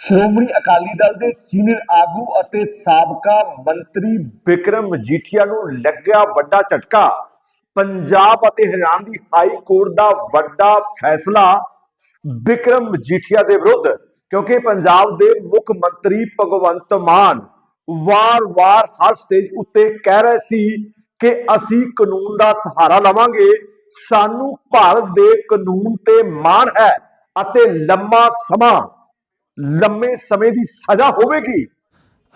ਸ਼੍ਰੋਮਣੀ ਅਕਾਲੀ ਦਲ ਦੇ ਸੀਨੀਅਰ ਆਗੂ ਅਤੇ ਸਾਬਕਾ ਮੰਤਰੀ ਬਿਕਰਮ ਮਜੀਠੀਆ ਨੂੰ ਲੱਗਿਆ ਵੱਡਾ ਝਟਕਾ। ਪੰਜਾਬ ਅਤੇ ਹਰਿਆਣਾ ਦੀ ਹਾਈ ਕੋਰਟ ਦਾ ਵੱਡਾ ਫੈਸਲਾ ਬਿਕਰਮ ਮਜੀਠੀਆ ਦੇ ਵਿਰੁੱਧ, ਕਿਉਂਕਿ ਪੰਜਾਬ ਦੇ ਮੁੱਖ ਮੰਤਰੀ ਭਗਵੰਤ ਮਾਨ ਵਾਰ-ਵਾਰ ਹਰ ਸਟੇਜ ਉੱਤੇ ਕਹਿ ਰਹੇ ਸੀ ਕਿ ਅਸੀਂ ਕਾਨੂੰਨ ਦਾ ਸਹਾਰਾ ਲਵਾਂਗੇ। ਸਾਨੂੰ ਭਾਰਤ ਦੇ ਕਾਨੂੰਨ ਤੇ ਮਾਣ ਹੈ ਅਤੇ ਲੰਮਾ ਸਮਾਂ ਲੰਮੇ ਸਮੇਂ ਦੀ ਸਜ਼ਾ ਹੋਵੇਗੀ।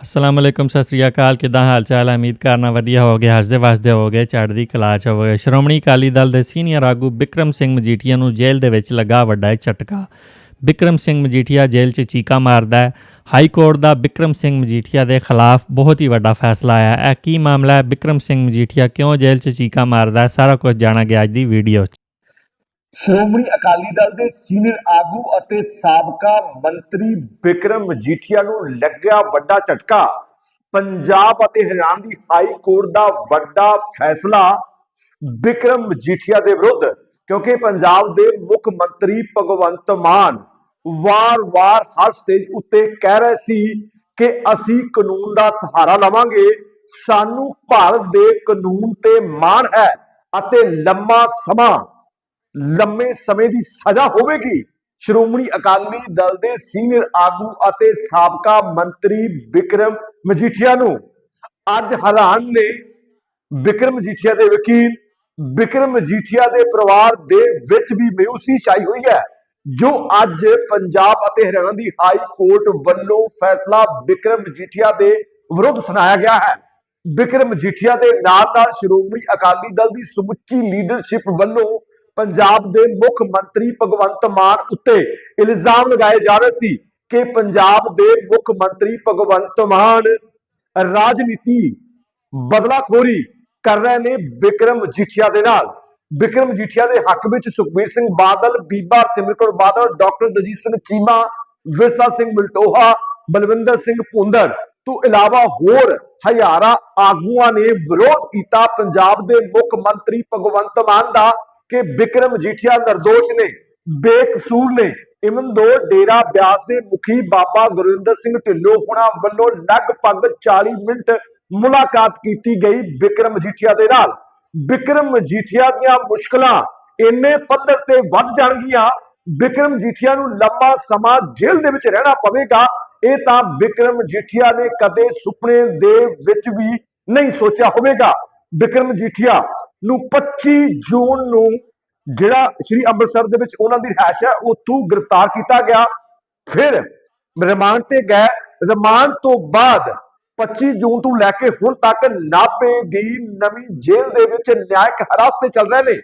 ਅਸਲਾਮ ਅਲੈਕੁਮ ਸਤਿ ਸ੍ਰੀ ਅਕਾਲ। ਕਿਦਾਂ ਹਾਲ ਚਾਲ ਹੈ? ਉਮੀਦ ਕਰਨਾ ਵਧੀਆ ਹੋਗੇ ਹੱਸਦੇ ਵਸਦੇ ਹੋਗੇ ਚੜ੍ਹਦੀ ਕਲਾ ਚ ਹੋਗੇ ਸ਼੍ਰੋਮਣੀ ਅਕਾਲੀ ਦਲ ਦੇ ਸੀਨੀਅਰ ਆਗੂ ਬਿਕਰਮ ਸਿੰਘ ਮਜੀਠੀਆ ਨੂੰ ਜੇਲ੍ਹ ਦੇ ਵਿੱਚ ਲੱਗਾ ਵੱਡਾ ਇਹ ਝਟਕਾ। ਬਿਕਰਮ ਸਿੰਘ ਮਜੀਠੀਆ ਜੇਲ੍ਹ 'ਚ ਚੀਕਾ ਮਾਰਦਾ ਹੈ। ਹਾਈ ਕੋਰਟ ਦਾ ਬਿਕਰਮ ਸਿੰਘ ਮਜੀਠੀਆ ਦੇ ਖਿਲਾਫ ਬਹੁਤ ਹੀ ਵੱਡਾ ਫੈਸਲਾ ਆਇਆ ਹੈ। ਇਹ ਕੀ ਮਾਮਲਾ ਹੈ? ਬਿਕਰਮ ਸਿੰਘ ਮਜੀਠੀਆ ਕਿਉਂ ਜੇਲ੍ਹ 'ਚ ਚੀਕਾ ਮਾਰਦਾ ਹੈ? ਸਾਰਾ ਕੁਝ ਗਿਆ ਅੱਜ ਦੀ ਵੀਡੀਓ 'ਚ। ਸ਼੍ਰੋਮਣੀ ਅਕਾਲੀ ਦਲ ਦੇ ਸੀਨੀਅਰ ਆਗੂ ਅਤੇ ਸਾਬਕਾ ਮੰਤਰੀ ਬਿਕਰਮ ਮਜੀਠੀਆ ਨੂੰ ਲੱਗਿਆ ਵੱਡਾ ਝਟਕਾ। ਪੰਜਾਬ ਅਤੇ ਹਰਿਆਣਾ ਦੀ ਹਾਈ ਕੋਰਟ ਦਾ ਵੱਡਾ ਫੈਸਲਾ ਬਿਕਰਮ ਮਜੀਠੀਆ ਦੇ ਵਿਰੁੱਧ, ਕਿਉਂਕਿ ਪੰਜਾਬ ਦੇ ਮੁੱਖ ਮੰਤਰੀ ਭਗਵੰਤ ਮਾਨ ਵਾਰ-ਵਾਰ ਹਰ ਸਟੇਜ ਉੱਤੇ ਕਹਿ ਰਹੇ ਸੀ ਕਿ ਅਸੀਂ ਕਾਨੂੰਨ ਦਾ ਸਹਾਰਾ ਲਵਾਂਗੇ। ਸਾਨੂੰ ਭਾਰਤ ਦੇ ਕਾਨੂੰਨ ਤੇ ਮਾਣ ਹੈ ਅਤੇ ਲੰਮਾ ਸਮਾਂ ਲੰਮੇ ਸਮੇਂ ਦੀ ਸਜ਼ਾ ਹੋਵੇਗੀ। ਸ਼੍ਰੋਮਣੀ ਅਕਾਲੀ ਦਲ ਦੇ ਸੀਨੀਅਰ ਆਗੂ ਅਤੇ ਸਾਬਕਾ ਮੰਤਰੀ ਬਿਕਰਮ ਮਜੀਠੀਆ ਨੂੰ ਅੱਜ ਹੈਰਾਨ ਨੇ ਬਿਕਰਮ ਮਜੀਠੀਆ ਦੇ ਵਕੀਲ। ਬਿਕਰਮ ਮਜੀਠੀਆ ਦੇ ਪਰਿਵਾਰ ਦੇ ਵਿੱਚ ਵੀ ਮਾਯੂਸੀ ਛਾਈ ਹੋਈ ਹੈ, ਜੋ ਅੱਜ ਪੰਜਾਬ ਅਤੇ ਹਰਿਆਣਾ ਦੀ ਹਾਈ ਕੋਰਟ ਵੱਲੋਂ ਫੈਸਲਾ ਬਿਕਰਮ ਮਜੀਠੀਆ ਦੇ ਵਿਰੁੱਧ ਸੁਣਾਇਆ ਗਿਆ ਹੈ। ਬਿਕਰਮ ਮਜੀਠੀਆ ਦੇ ਨਾਲ ਨਾਲ ਸ਼੍ਰੋਮਣੀ ਅਕਾਲੀ ਦਲ ਦੀ ਸਮੁੱਚੀ ਲੀਡਰਸ਼ਿਪ ਵੱਲੋਂ ਪੰਜਾਬ ਦੇ ਮੁੱਖ ਮੰਤਰੀ ਭਗਵੰਤ ਮਾਨ ਉੱਤੇ ਇਲਜ਼ਾਮ ਲਗਾਏ ਜਾ ਰਹੇ ਸੀ ਕਿ ਪੰਜਾਬ ਦੇ ਮੁੱਖ ਮੰਤਰੀ ਭਗਵੰਤ ਮਾਨ ਰਾਜਨੀਤੀ ਬਦਲਾਖੋਰੀ ਕਰ ਰਹੇ ਨੇ ਬਿਕਰਮ ਮਜੀਠੀਆ ਦੇ ਨਾਲ। ਬਿਕਰਮ ਮਜੀਠੀਆ ਦੇ ਹੱਕ ਵਿੱਚ ਸੁਖਬੀਰ ਸਿੰਘ ਬਾਦਲ, ਬੀਬਾ ਸਿਮਰਨ ਕੌਰ ਬਾਦਲ, ਡਾਕਟਰ ਦਜੀਤ ਸਿੰਘ ਚੀਮਾ, ਵਿਰਸਾ ਸਿੰਘ ਮਲਟੋਹਾ, ਬਲਵਿੰਦਰ ਸਿੰਘ ਭੁੰਦਰ ਤੋਂ ਇਲਾਵਾ ਹੋਰ ਹਜ਼ਾਰਾਂ ਆਗੂਆਂ ਨੇ ਵਿਰੋਧ ਕੀਤਾ। ਪੰਜਾਬ ਦੇ ਮੁੱਖ ਮੰਤਰੀ ਭਗਵੰਤ ਮਾਨ ਦਾ ਕਿ ਬਿਕਰਮ ਮਜੀਠੀਆ ਨਿਰਦੋਸ਼ ਨੇ, ਬੇਕਸੂਰ ਨੇ ਇਵਨ ਦੋ ਡੇਰਾ ਬਿਆਸ ਦੇ ਮੁਖੀ ਬਾਬਾ ਗੁਰਿੰਦਰ ਸਿੰਘ ਢਿੱਲੋਂ ਹੁਣਾਂ ਵੱਲੋਂ ਲਗਭਗ 40 ਮਿੰਟ ਮੁਲਾਕਾਤ ਕੀਤੀ ਗਈ ਬਿਕਰਮ ਮਜੀਠੀਆ ਦੇ ਨਾਲ। ਬਿਕਰਮ ਮਜੀਠੀਆ ਦੀਆਂ ਮੁਸ਼ਕਲਾਂ ਇੰਨੇ ਪੱਧਰ ਤੇ ਵੱਧ ਜਾਣਗੀਆਂ ਬਿਕਰਮ ਮਜੀਠੀਆ ਨੂੰ ਲੰਮਾ ਸਮਾਂ ਜੇਲ੍ਹ ਦੇ ਵਿੱਚ ਰਹਿਣਾ ਪਵੇਗਾ, ਇਹ ਤਾਂ ਬਿਕਰਮ ਮਜੀਠੀਆ ਨੇ ਕਦੇ ਸੁਪਨੇ ਦੇ ਵਿੱਚ ਵੀ ਨਹੀਂ ਸੋਚਿਆ ਹੋਵੇਗਾ। ਬਿਕਰਮ ਮਜੀਠੀਆ ਨੂੰ 25 ਜੂਨ ਨੂੰ ਜਿਹੜਾ ਸ੍ਰੀ ਅੰਮ੍ਰਿਤਸਰ ਦੇ ਵਿੱਚ ਉਹਨਾਂ ਦੀ ਰਿਹਾਇਸ਼ ਹੈ ਉੱਥੋਂ ਗ੍ਰਿਫਤਾਰ ਕੀਤਾ ਗਿਆ। ਫਿਰ ਰਿਮਾਂਡ ਤੇ ਗਏ। ਰਿਮਾਂਡ ਤੋਂ ਬਾਅਦ 25 ਜੂਨ ਤੋਂ ਲੈ ਕੇ ਹੁਣ ਤੱਕ ਨਾਭੇ ਦੀ ਨਵੀਂ ਜੇਲ੍ਹ ਦੇ ਵਿੱਚ ਨਿਆਇਕ ਹਿਰਾਸਤ ਤੇ ਚੱਲ ਰਹੇ ਨੇ।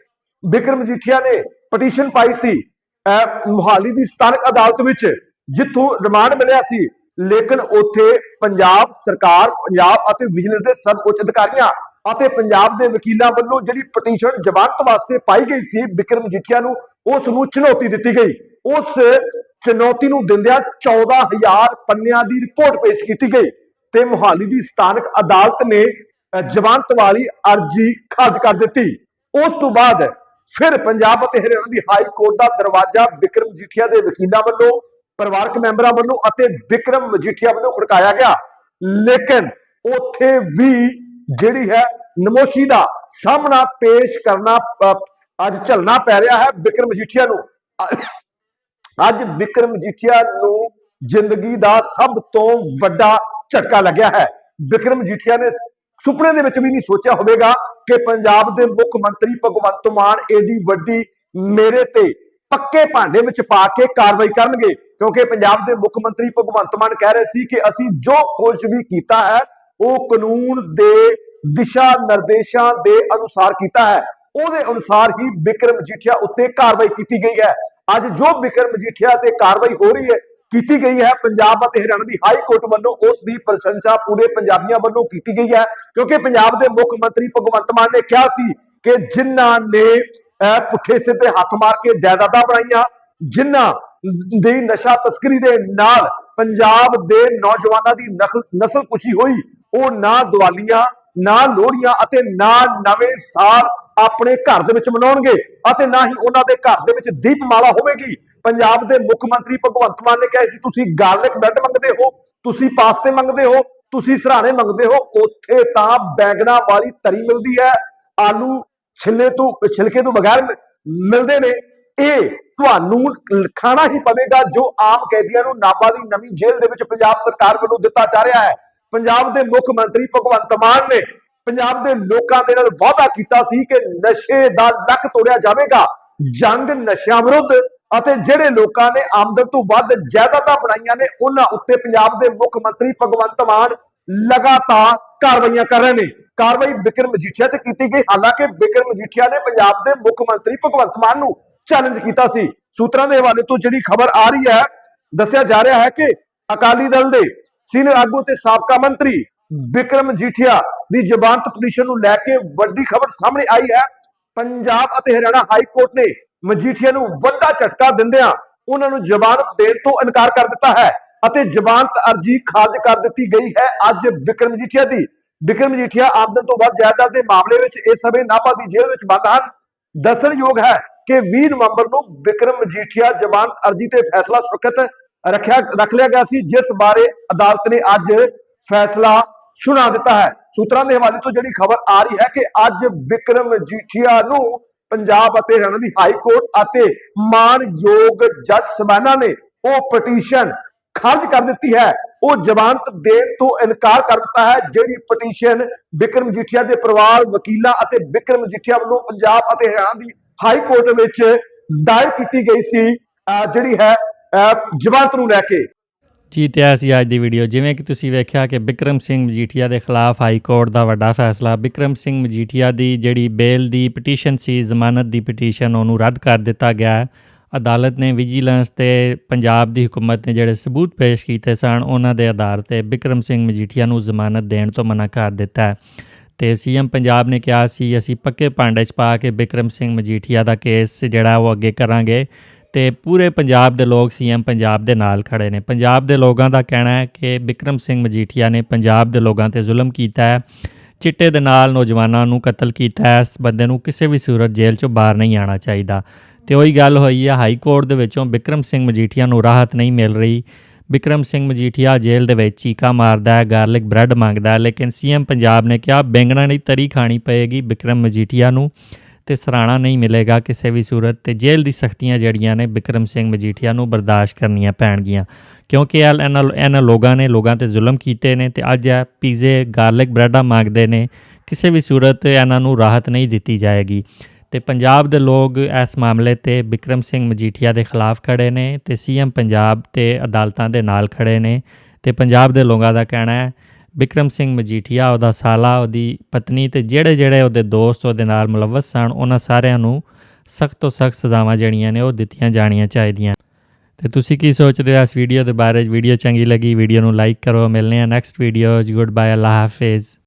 ਬਿਕਰਮ ਮਜੀਠੀਆ ਨੇ ਪਟੀਸ਼ਨ ਪਾਈ ਸੀ, ਅਹ, ਮੁਹਾਲੀ ਦੀ ਸਥਾਨਕ ਅਦਾਲਤ ਵਿੱਚ, ਜਿੱਥੋਂ ਰਿਮਾਂਡ ਮਿਲਿਆ ਸੀ। ਲੇਕਿਨ ਉੱਥੇ ਪੰਜਾਬ ਸਰਕਾਰ, ਪੰਜਾਬ ਅਤੇ ਵਿਜੀਲੈਂਸ ਦੇ ਸਰਵ ਉੱਚ ਅਧਿਕਾਰੀਆਂ ਅਤੇ ਪੰਜਾਬ ਦੇ ਵਕੀਲਾਂ ਵੱਲੋਂ ਜਿਹੜੀ ਪਟੀਸ਼ਨ ਜ਼ਮਾਨਤ ਵਾਸਤੇ ਪਾਈ ਗਈ ਸੀ ਬਿਕਰਮ ਮਜੀਠੀਆ ਨੂੰ, ਉਸ ਨੂੰ ਚੁਣੌਤੀ ਦਿੱਤੀ ਗਈ। ਉਸ ਚੁਣੌਤੀ ਨੂੰ ਦਿੰਦਿਆਂ 14000 ਪੰਨਿਆਂ ਦੀ ਰਿਪੋਰਟ ਪੇਸ਼ ਕੀਤੀ ਗਈ ਤੇ ਮੁਹਾਲੀ ਦੀ ਸਥਾਨਕ ਅਦਾਲਤ ਨੇ ਜ਼ਮਾਨਤ ਵਾਲੀ ਅਰਜ਼ੀ ਖਾਰਜ ਕਰ ਦਿੱਤੀ। ਉਸ ਤੋਂ ਬਾਅਦ ਫਿਰ ਪੰਜਾਬ ਅਤੇ ਹਰਿਆਣਾ ਦੀ ਹਾਈ ਕੋਰਟ ਦਾ ਦਰਵਾਜ਼ਾ ਬਿਕਰਮ ਮਜੀਠੀਆ ਦੇ ਵਕੀਲਾਂ ਵੱਲੋਂ, ਪਰਿਵਾਰਕ ਮੈਂਬਰਾਂ ਵੱਲੋਂ ਅਤੇ ਬਿਕਰਮ ਮਜੀਠੀਆ ਵੱਲੋਂ ਖੜਕਾਇਆ ਗਿਆ। ਲੇਕਿਨ ਉੱਥੇ ਵੀ ਜਿਹੜੀ ਹੈ ਨਮੋਸ਼ੀ ਦਾ ਸਾਹਮਣਾ ਪੇਸ਼ ਕਰਨਾ ਅੱਜ ਝੱਲਣਾ ਪੈ ਰਿਹਾ ਹੈ ਬਿਕਰਮ ਮਜੀਠੀਆ ਨੂੰ। ਅੱਜ ਬਿਕਰਮ ਮਜੀਠੀਆ ਨੂੰ ਜ਼ਿੰਦਗੀ ਦਾ ਸਭ ਤੋਂ ਵੱਡਾ ਝਟਕਾ ਲੱਗਿਆ ਹੈ। ਬਿਕਰਮ ਮਜੀਠੀਆ ਨੇ ਸੁਪਨੇ ਦੇ ਵਿੱਚ ਵੀ ਨਹੀਂ ਸੋਚਿਆ ਹੋਵੇਗਾ ਕਿ ਪੰਜਾਬ ਦੇ ਮੁੱਖ ਮੰਤਰੀ ਭਗਵੰਤ ਮਾਨ ਏਡੀ ਵੱਡੀ ਮੇਰੇ ਤੇ ਪੱਕੇ ਭਾਂਡੇ ਵਿੱਚ ਪਾ ਕੇ ਕਾਰਵਾਈ ਕਰਨਗੇ, ਕਿਉਂਕਿ ਪੰਜਾਬ ਦੇ ਮੁੱਖ ਮੰਤਰੀ ਭਗਵੰਤ ਮਾਨ ਕਹਿ ਰਹੇ ਸੀ ਕਿ ਅਸੀਂ ਜੋ ਕੁਝ ਵੀ ਕੀਤਾ ਹੈ ਉਹ ਕਾਨੂੰਨ ਦੇ ਦਿਸ਼ਾ ਨਿਰਦੇਸ਼ਾਂ ਦੇ ਅਨੁਸਾਰ ਕੀਤਾ ਹੈ। ਉਹਦੇ ਅਨੁਸਾਰ ਹੀ ਬਿਕਰਮ ਮਜੀਠੀਆ ਉੱਤੇ ਕਾਰਵਾਈ ਕੀਤੀ ਗਈ ਹੈ। ਅੱਜ ਜੋ ਬਿਕਰਮ ਮਜੀਠੀਆ ਤੇ ਕਾਰਵਾਈ ਹੋ ਰਹੀ ਹੈ ਕੀਤੀ ਗਈ ਹੈ। ਪੰਜਾਬ ਅਤੇ ਹਰਿਆਣਾ ਦੀ ਹਾਈ ਕੋਰਟ ਵੱਲੋਂ ਉਸ ਦੀ ਪ੍ਰਸ਼ੰਸਾ ਪੂਰੇ ਪੰਜਾਬੀਆਂ ਵੱਲੋਂ ਕੀਤੀ ਗਈ ਹੈ ਕਿਉਂਕਿ ਪੰਜਾਬ ਦੇ ਮੁੱਖ ਮੰਤਰੀ ਭਗਵੰਤ ਮਾਨ ਨੇ ਕਿਹਾ ਸੀ ਕਿ ਜਿਨ੍ਹਾਂ ਨੇ ਅਹ, ਪੁੱਠੇ ਸਿੱਧੇ ਹੱਥ ਮਾਰ ਕੇ ਜਾਇਦਾਦਾਂ ਬਣਾਈਆਂ ਜਿਨ੍ਹਾਂ ਦੀ ਨਸ਼ਾ ਤਸਕਰੀ ਦੇ ਨਾਲ ਪੰਜਾਬ ਦੇ ਨੌਜਵਾਨਾਂ ਦੀ ਨਸਲ ਨਸਲਕੁਸ਼ੀ ਹੋਈ, ਉਹ ਨਾ ਦਵਾਲੀਆਂ, ਨਾ ਲੋਹੜੀਆਂ ਅਤੇ ਨਾ ਨਵੇਂ ਸਾਲ ਆਪਣੇ ਘਰ ਦੇ ਵਿੱਚ ਮਨਾਉਣਗੇ ਅਤੇ ਨਾ ਹੀ ਉਹਨਾਂ ਦੇ ਘਰ ਦੇ ਵਿੱਚ ਦੀਪਮਾਲਾ ਹੋਵੇਗੀ। ਪੰਜਾਬ ਦੇ ਮੁੱਖ ਮੰਤਰੀ ਭਗਵੰਤ ਮਾਨ ਨੇ ਕਿਹਾ ਸੀ, ਤੁਸੀਂ ਗਾਰਲਿਕ ਬ੍ਰੈਡ ਮੰਗਦੇ ਹੋ, ਤੁਸੀਂ ਪਾਸਤੇ ਮੰਗਦੇ ਹੋ, ਤੁਸੀਂ ਸਰਾਣੇ ਮੰਗਦੇ ਹੋ, ਉੱਥੇ ਤਾਂ ਬੈਂਗਣਾ ਵਾਲੀ ਤਰੀ ਮਿਲਦੀ ਹੈ। ਆਲੂ ਛਿੱਲੇ ਤੋਂ ਛਿਲਕੇ ਤੋਂ ਬਗੈਰ ਮਿਲਦੇ ਨੇ। ਇਹ ਤੁਹਾਨੂੰ ਖਾਣਾ ਹੀ ਪਵੇਗਾ ਜੋ ਆਮ ਕੈਦੀਆਂ ਨੂੰ ਨਾਭਾ ਦੀ ਨਵੀਂ ਜੇਲ੍ਹ ਦੇ ਵਿੱਚ ਪੰਜਾਬ ਸਰਕਾਰ ਵੱਲੋਂ ਦਿੱਤਾ ਜਾ ਰਿਹਾ ਹੈ। ਪੰਜਾਬ ਦੇ ਮੁੱਖ ਮੰਤਰੀ ਭਗਵੰਤ ਮਾਨ ਨੇ ਪੰਜਾਬ ਦੇ ਲੋਕਾਂ ਦੇ ਨਾਲ ਵਾਅਦਾ ਕੀਤਾ ਸੀ ਕਿ ਨਸ਼ੇ ਦਾ ਲੱਕ ਤੋੜਿਆ ਜਾਵੇਗਾ। ਜੰਗ ਨਸ਼ਿਆਂ ਵਿਰੁੱਧ ਅਤੇ ਜਿਹੜੇ ਲੋਕਾਂ ਨੇ ਆਮਦਨ ਤੋਂ ਵੱਧ ਜਾਇਦਾਦਾਂ ਬਣਾਈਆਂ ਨੇ, ਉਹਨਾਂ ਉੱਤੇ ਪੰਜਾਬ ਦੇ ਮੁੱਖ ਮੰਤਰੀ ਭਗਵੰਤ ਮਾਨ ਲਗਾਤਾਰ ਕਾਰਵਾਈਆਂ ਕਰ ਰਹੇ ਨੇ। ਕਾਰਵਾਈ ਬਿਕਰਮ ਮਜੀਠੀਆ ਤੇ ਕੀਤੀ ਗਈ। ਹਾਲਾਂਕਿ ਬਿਕਰਮ ਮਜੀਠੀਆ ਨੇ ਪੰਜਾਬ ਦੇ ਮੁੱਖ ਮੰਤਰੀ ਭਗਵੰਤ ਮਾਨ ਨੂੰ ਚੈਲੰਜ ਕੀਤਾ ਸੀ। ਸੂਤਰਾਂ ਦੇ ਹਵਾਲੇ ਤੋਂ ਜਿਹੜੀ ਖਬਰ ਆ ਰਹੀ ਹੈ, ਦੱਸਿਆ ਜਾ ਰਿਹਾ ਹੈ ਕਿ ਅਕਾਲੀ ਦਲ ਦੇ ਸੀਨੀਅਰ ਆਗੂ ਤੇ ਸਾਬਕਾ ਮੰਤਰੀ ਬਿਕਰਮ ਮਜੀਠੀਆ ਦੀ ਜ਼ਮਾਨਤ ਪਟੀਸ਼ਨ ਨੂੰ ਲੈ ਕੇ ਵੱਡੀ ਖਬਰ ਸਾਹਮਣੇ ਆਈ ਹੈ। ਪੰਜਾਬ ਅਤੇ ਹਰਿਆਣਾ ਹਾਈ ਕੋਰਟ ਨੇ ਮਜੀਠੀਆ ਨੂੰ ਵੱਡਾ ਝਟਕਾ ਦਿੰਦਿਆਂ ਉਹਨਾਂ ਨੂੰ ਜ਼ਮਾਨਤ ਦੇਣ ਤੋਂ ਇਨਕਾਰ ਕਰ ਦਿੱਤਾ ਹੈ ਅਤੇ ਜ਼ਮਾਨਤ ਅਰਜੀ ਖਾਰਜ ਕਰ ਦਿੱਤੀ ਗਈ ਹੈ ਅੱਜ ਬਿਕਰਮ ਮਜੀਠੀਆ ਦੀ। ਬਿਕਰਮ ਮਜੀਠੀਆ ਆਮਦਨ ਤੋਂ ਵੱਧ ਜਾਇਦਾਦ ਦੇ ਮਾਮਲੇ ਵਿੱਚ ਇਸ ਸਮੇਂ ਨਾਭਾ ਦੀ ਜੇਲ੍ਹ ਵਿੱਚ ਬੰਦ ਹਨ। ਦੱਸਣਯੋਗ ਹੈ ਕਿ 20 ਨਵੰਬਰ ਨੂੰ ਬਿਕਰਮ ਮਜੀਠੀਆ ਜ਼ਮਾਨਤ ਅਰਜੀ ਤੇ ਫੈਸਲਾ ਸੁਰੱਖਿਅਤ ਰੱਖਿਆ, ਰੱਖ ਲਿਆ ਗਿਆ ਸੀ, ਜਿਸ ਬਾਰੇ ਅਦਾਲਤ ਨੇ ਅੱਜ ਫੈਸਲਾ ਸੁਣਾ ਦਿੱਤਾ ਹੈ। ਸੂਤਰਾਂ ਦੇ ਹਵਾਲੇ ਤੋਂ ਜਿਹੜੀ ਖਬਰ ਆ ਰਹੀ ਹੈ ਕਿ ਅੱਜ ਬਿਕਰਮ ਮਜੀਠੀਆ ਨੂੰ ਪੰਜਾਬ ਅਤੇ ਹਰਿਆਣਾ ਦੀ ਹਾਈ ਕੋਰਟ ਅਤੇ ਮਾਨਯੋਗ ਜੱਜ ਸਬਾਨਾ ਨੇ ਉਹ ਪਟੀਸ਼ਨ ਖਾਰਜ ਕਰ ਦਿੱਤੀ ਹੈ। ਉਹ ਜ਼ਮਾਨਤ ਦੇਣ ਤੋਂ ਇਨਕਾਰ ਕਰ ਦਿੱਤਾ ਹੈ, ਜਿਹੜੀ ਪਟੀਸ਼ਨ ਬਿਕਰਮ ਮਜੀਠੀਆ ਦੇ ਪਰਿਵਾਰ, ਵਕੀਲਾਂ ਅਤੇ ਬਿਕਰਮ ਮਜੀਠੀਆ ਵੱਲੋਂ ਪੰਜਾਬ ਅਤੇ ਹਰਿਆਣਾ ਦੀ ਹਾਈ ਕੋਰਟ ਵਿੱਚ ਦਾਇਰ ਕੀਤੀ ਗਈ ਸੀ ਜਿਹੜੀ ਹੈ ਜਮਾਤ ਨੂੰ ਲੈ ਕੇ। ਜੀ, ਤੇ ਇਹ ਸੀ ਅੱਜ ਦੀ ਵੀਡੀਓ ਜਿਵੇਂ ਕਿ ਤੁਸੀਂ ਵੇਖਿਆ ਕਿ ਬਿਕਰਮ ਸਿੰਘ ਮਜੀਠੀਆ ਦੇ ਖਿਲਾਫ ਹਾਈ ਕੋਰਟ ਦਾ ਵੱਡਾ ਫੈਸਲਾ, ਬਿਕਰਮ ਸਿੰਘ ਮਜੀਠੀਆ ਦੀ ਜਿਹੜੀ ਬੇਲ ਦੀ ਪਟੀਸ਼ਨ ਸੀ, ਜ਼ਮਾਨਤ ਦੀ ਪਟੀਸ਼ਨ, ਉਹਨੂੰ ਰੱਦ ਕਰ ਦਿੱਤਾ ਗਿਆ ਹੈ। ਅਦਾਲਤ ਨੇ ਵਿਜੀਲੈਂਸ ਤੇ ਪੰਜਾਬ ਦੀ ਹੁਕੂਮਤ ਨੇ ਜਿਹੜੇ ਸਬੂਤ ਪੇਸ਼ ਕੀਤੇ ਸਨ, ਉਹਨਾਂ ਦੇ ਆਧਾਰ ਤੇ ਬਿਕਰਮ ਸਿੰਘ ਮਜੀਠੀਆ ਨੂੰ ਜ਼ਮਾਨਤ ਦੇਣ ਤੋਂ ਮਨਾ ਕਰ ਦਿੱਤਾ ਹੈ। ਤੇ ਸੀਐਮ ਪੰਜਾਬ ਨੇ ਕਿਹਾ ਸੀ, ਅਸੀਂ ਪੱਕੇ ਭਾਂਡੇ 'ਚ ਪਾ ਕੇ ਬਿਕਰਮ ਸਿੰਘ ਮਜੀਠੀਆ ਦਾ ਕੇਸ ਜਿਹੜਾ ਉਹ ਅੱਗੇ ਕਰਾਂਗੇ ਤੇ ਪੂਰੇ ਪੰਜਾਬ ਦੇ ਲੋਕ ਸੀਐਮ ਪੰਜਾਬ ਦੇ ਨਾਲ ਖੜੇ ਨੇ। ਪੰਜਾਬ ਦੇ ਲੋਕਾਂ ਦਾ ਕਹਿਣਾ ਹੈ ਕਿ ਬਿਕਰਮ ਸਿੰਘ ਮਜੀਠੀਆ ਨੇ ਪੰਜਾਬ ਦੇ ਲੋਕਾਂ ਤੇ ਜ਼ੁਲਮ ਕੀਤਾ ਹੈ, ਚਿੱਟੇ ਦੇ ਨਾਲ ਨੌਜਵਾਨਾਂ ਨੂੰ ਕਤਲ ਕੀਤਾ ਹੈ, ਇਸ ਬੰਦੇ ਨੂੰ ਕਿਸੇ ਵੀ ਸੂਰਤ ਜੇਲ੍ਹ 'ਚੋਂ ਬਾਹਰ ਨਹੀਂ ਆਣਾ ਚਾਹੀਦਾ। ਤੇ ਉਹੀ ਗੱਲ ਹੋਈ ਹੈ ਹਾਈ ਕੋਰਟ ਦੇ ਵਿੱਚੋਂ ਬਿਕਰਮ ਸਿੰਘ ਮਜੀਠੀਆ ਨੂੰ ਰਾਹਤ ਨਹੀਂ ਮਿਲ ਰਹੀ। ਬਿਕਰਮ ਸਿੰਘ ਮਜੀਠੀਆ ਜੇਲ੍ਹ ਦੇ ਵਿੱਚ ਚੀਕਾ ਮਾਰਦਾ ਹੈ, ਗਾਰਲਿਕ ਬ੍ਰੈਡ ਮੰਗਦਾ ਹੈ, ਲੇਕਿਨ ਸੀਐਮ ਪੰਜਾਬ ਨੇ ਕਿਹਾ, ਬੈਂਗਣਾ ਨਹੀਂ ਤਰੀ ਖਾਣੀ ਪਏਗੀ। ਬਿਕਰਮ ਮਜੀਠੀਆ ਨੂੰ ਤੇ ਸਰਾਣਾ ਨਹੀਂ ਮਿਲੇਗਾ ਕਿਸੇ ਵੀ ਸੂਰਤ ਤੇ ਜੇਲ੍ਹ ਦੀ ਸਖਤੀਆਂ ਜਿਹੜੀਆਂ ਨੇ ਬਿਕਰਮ ਸਿੰਘ ਮਜੀਠੀਆ ਨੂੰ ਬਰਦਾਸ਼ਤ ਕਰਨੀਆਂ ਪੈਣਗੀਆਂ। ਕਿਉਂਕਿ ਇਹ ਇਹਨਾਂ ਇਹਨਾਂ ਲੋਕਾਂ ਨੇ ਲੋਕਾਂ ਤੇ ਜ਼ੁਲਮ ਕੀਤੇ ਨੇ ਤੇ ਅੱਜ ਇਹ ਪੀਜ਼ੇ ਗਾਰਲਿਕ ਬ੍ਰੈਡਾਂ ਮੰਗਦੇ ਨੇ। ਕਿਸੇ ਵੀ ਸੂਰਤ ਇਹਨਾਂ ਨੂੰ ਰਾਹਤ ਨਹੀਂ ਦਿੱਤੀ ਜਾਏਗੀ। ਤੇ ਪੰਜਾਬ ਦੇ ਲੋਕ ਇਸ ਮਾਮਲੇ ਤੇ ਬਿਕਰਮ ਸਿੰਘ ਮਜੀਠੀਆ ਦੇ ਖਿਲਾਫ ਖੜੇ ਨੇ ਤੇ ਸੀਐਮ ਪੰਜਾਬ ਤੇ ਅਦਾਲਤਾਂ ਦੇ ਨਾਲ ਖੜੇ ਨੇ ਤੇ ਪੰਜਾਬ ਦੇ ਲੋਕਾਂ ਦਾ ਕਹਿਣਾ ਹੈ, ਬਿਕਰਮ ਸਿੰਘ ਮਜੀਠੀਆ ਉਹਦਾ ਸਾਲਾ, ਉਹਦੀ ਪਤਨੀ ਤੇ ਜਿਹੜੇ ਜਿਹੜੇ ਉਹਦੇ ਦੋਸਤ ਉਹਦੇ ਨਾਲ ਮੁਲਵਸ ਸਨ, ਉਹਨਾਂ ਸਾਰਿਆਂ ਨੂੰ ਸਖਤ ਤੋਂ ਸਖਤ ਸਜ਼ਾਵਾਂ ਜਿਹੜੀਆਂ ਨੇ ਉਹ ਦਿੱਤੀਆਂ ਜਾਣੀਆਂ ਚਾਹੀਦੀਆਂ। ਤੇ ਤੁਸੀਂ ਕੀ ਸੋਚਦੇ ਹੋ ਇਸ ਵੀਡੀਓ ਦੇ ਬਾਰੇ? ਵੀਡੀਓ ਚੰਗੀ ਲੱਗੀ, ਵੀਡੀਓ ਨੂੰ ਲਾਈਕ ਕਰੋ ਮਿਲਨੇ ਆ ਨੈਕਸਟ ਵੀਡੀਓਜ਼ ਗੁੱਡ ਬਾਏ ਅੱਲਾ ਹਾਫਿਜ਼।